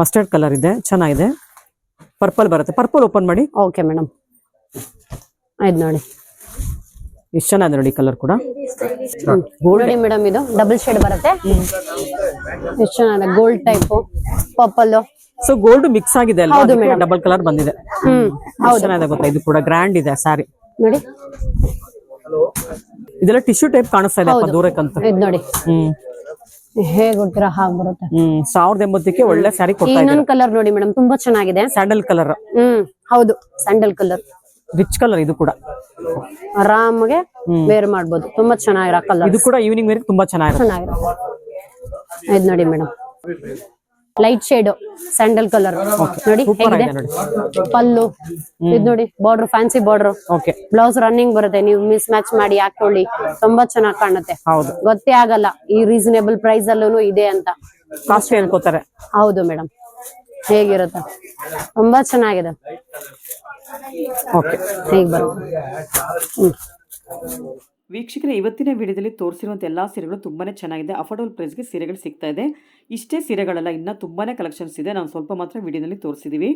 ಮಸ್ಟರ್ಡ್ ಕಲರ್ ಇದೆ ಚೆನ್ನಾಗಿದೆ. ಪರ್ಪಲ್ ಬರುತ್ತೆ. ಪರ್ಪಲ್ ಓಪನ್ ಮಾಡಿ. ಓಕೆ ಮೇಡಮ್ ಆಯ್ತು ನೋಡಿ. ಎಷ್ಟು ಚೆನ್ನಾಗಿದೆ ನೋಡಿ ಕಲರ್ ಕೂಡ. ನೋಡಿ ಮೇಡಮ್ ಇದು ಡಬಲ್ ಶೇಡ್ ಬರುತ್ತೆ. ಎಷ್ಟು ಚೆನ್ನಾಗಿದೆ gold type purple so gold mix ಆಗಿದೆ ಹೌದು ಅಲ್ವಾ madam. ಡಬಲ್ ಕಲರ್ ಬಂದಿದೆ. ಹ್ಮ್ ಎಷ್ಟ್ ಚೆನ್ನಾಗಿದೆ ಗೊತ್ತಾ? ಇದು ಕೂಡ ಗ್ರ್ಯಾಂಡ್ ಇದೆ ಸ್ಯಾರಿ ನೋಡಿ. ಇದೆಲ್ಲ ಟಿಶ್ಯೂ ಟೈಪ್ ಕಾಣಿಸ್ತಾ ಇದೆ ಹೌದು. ದೂರಕ್ಕಂತ. ಇದು ನೋಡಿ. ಹ್ಮ್. ಹೇಗ್ ಗೊತ್ತಿರೋ ಹಾಗೆ ಬರುತ್ತೆ. ಹ್ಮ್ ಸಾವಿರದ ಎಂಬತ್ತಕ್ಕೆ ಒಳ್ಳೆ ಸ್ಯಾರಿ ಕೊಡ್ತಾ ಇನ್ನೊಂದು ಕಲರ್ ನೋಡಿ ಮೇಡಮ್ ತುಂಬಾ ಚೆನ್ನಾಗಿದೆ. ಸ್ಯಾಂಡಲ್ ಕಲರ್ ಹ್ಮ್ ಹೌದು ಸ್ಯಾಂಡಲ್ ಕಲರ್ ರಿಚ್ ಕಲರ್ ಇದು ಕೂಡ. ಆರಾಮಾಗೆ ವೇರ್ ಮಾಡ್ಬೋದು. ತುಂಬಾ ಚೆನ್ನಾಗಿರೋ ಕಲರ್ ಇದು ಕೂಡ ಈವ್ನಿಂಗ್ ವೇರ್ ತುಂಬಾ ಚೆನ್ನಾಗಿರುತ್ತೆ. ಚೆನ್ನಾಗಿರೋ ಇದು ನೋಡಿ madam light shade sandal colour ನೋಡಿ ಹೇಗಿದೆ? ಪಲ್ಲು. ಇದು ನೋಡಿ border fancy border okay blouse running ಬರುತ್ತೆ. ನೀವು ಮಿಸ್ ಮ್ಯಾಚ್ ಮಾಡಿ ಹಾಕೊಳ್ಳಿ ತುಂಬಾ ಚೆನ್ನಾಗಿ ಕಾಣುತ್ತೆ. ಹೌದು. ಗೊತ್ತೇ ಆಗಲ್ಲ. ಈ ರೀಸನೇಬಲ್ ಪ್ರೈಸ್ ಅಲ್ಲೂ ಇದೆ ಅಂತ. ಕಾಸ್ಟ್ಲಿ ಅನ್ಕೋತಾರೆ ಹೌದು ಮೇಡಮ್ ಹೇಗಿರುತ್ತೆ? ತುಂಬಾ ಚೆನ್ನಾಗಿದೆ. ಓಕೆ ಬರೋ ವೀಕ್ಷಕರ, ಇವತ್ತಿನ ವಿಡಿಯೋದಲ್ಲಿ ತೋರಿಸಿರುವಂಥ ಎಲ್ಲ ಸೀರೆಗಳು ತುಂಬಾ ಚೆನ್ನಾಗಿದೆ. ಅಫೋರ್ಡಬಲ್ ಪ್ರೈಸ್ಗೆ ಸೀರೆಗಳು ಸಿಗ್ತಾ ಇದೆ. ಇಷ್ಟೇ ಸೀರೆಗಳೆಲ್ಲ, ಇನ್ನೂ ತುಂಬಾ ಕಲೆಕ್ಷನ್ಸ್ ಇದೆ. ನಾವು ಸ್ವಲ್ಪ ಮಾತ್ರ ವಿಡಿಯೋದಲ್ಲಿ ತೋರಿಸಿದ್ದೀವಿ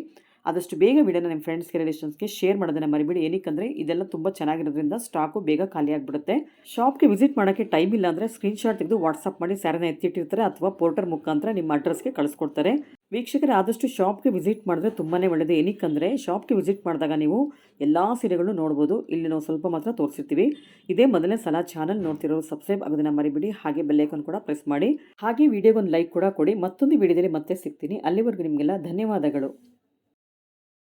ಆದಷ್ಟು ಬೇಗ ವಿಡಿಯೋನ ನಿಮ್ಮ ಫ್ರೆಂಡ್ಸ್ಗೆ ರಿಲೇಷನ್ಸ್ಗೆ ಶೇರ್ ಮಾಡೋದನ್ನ ಮರಿಬೇಡಿ. ಏನಕ್ಕೆ ಇದೆಲ್ಲ ತುಂಬ ಚೆನ್ನಾಗಿರೋದ್ರಿಂದ ಸ್ಟಾಕು ಬೇಗ ಖಾಲಿ ಆಗಿಬಿಡುತ್ತೆ. ಶಾಪ್ಗೆ ವಿಸಿಟ್ ಮಾಡೋಕ್ಕೆ ಟೈಮ್ ಇಲ್ಲ ಅಂದರೆ ಸ್ಕ್ರೀನ್ಶಾಟ್ ತೆಗೆದು ವಾಟ್ಸಪ್ ಮಾಡಿ ಸ್ಯಾರನ್ನ ಎತ್ತಿಟ್ಟಿರ್ತಾರೆ ಅಥವಾ ಪೋರ್ಟರ್ ಮುಖಾಂತರ ನಿಮ್ಮ ಅಡ್ರೆಸ್ಗೆ ಕಳಿಸ್ಕೊಡ್ತಾರೆ. ವೀಕ್ಷಕರೇ, ಆದಷ್ಟು ಶಾಪ್ಗೆ ವಿಸಿಟ್ ಮಾಡಿದ್ರೆ ತುಂಬಾ ಒಳ್ಳೆಯದು ಏನಕ್ಕಂದರೆ ಶಾಪ್ಗೆ ವಿಸಿಟ್ ಮಾಡಿದಾಗ ನೀವು ಎಲ್ಲ ಸೀರೆಗಳನ್ನು ನೋಡ್ಬೋದು. ಇಲ್ಲಿ ನಾವು ಸ್ವಲ್ಪ ಮಾತ್ರ ತೋರಿಸಿರ್ತೀವಿ. ಇದೇ ಮೊದಲನೇ ಸಲ ಚಾನಲ್ ನೋಡ್ತಿರೋ ಸಬ್ಸ್ಕ್ರೈಬ್ ಆಗೋದನ್ನ ಮರಿಬಿಡಿ. ಹಾಗೆ ಬೆಲ್ಲೈಕನ್ ಕೂಡ ಪ್ರೆಸ್ ಮಾಡಿ. ಹಾಗೆ ವಿಡಿಯೋಗೊಂದು ಲೈಕ್ ಕೂಡ ಕೊಡಿ. ಮತ್ತೊಂದು ವಿಡಿಯೋದಲ್ಲಿ ಮತ್ತೆ ಸಿಗ್ತೀನಿ. ಅಲ್ಲಿವರೆಗೂ ನಿಮಗೆಲ್ಲ ಧನ್ಯವಾದಗಳು.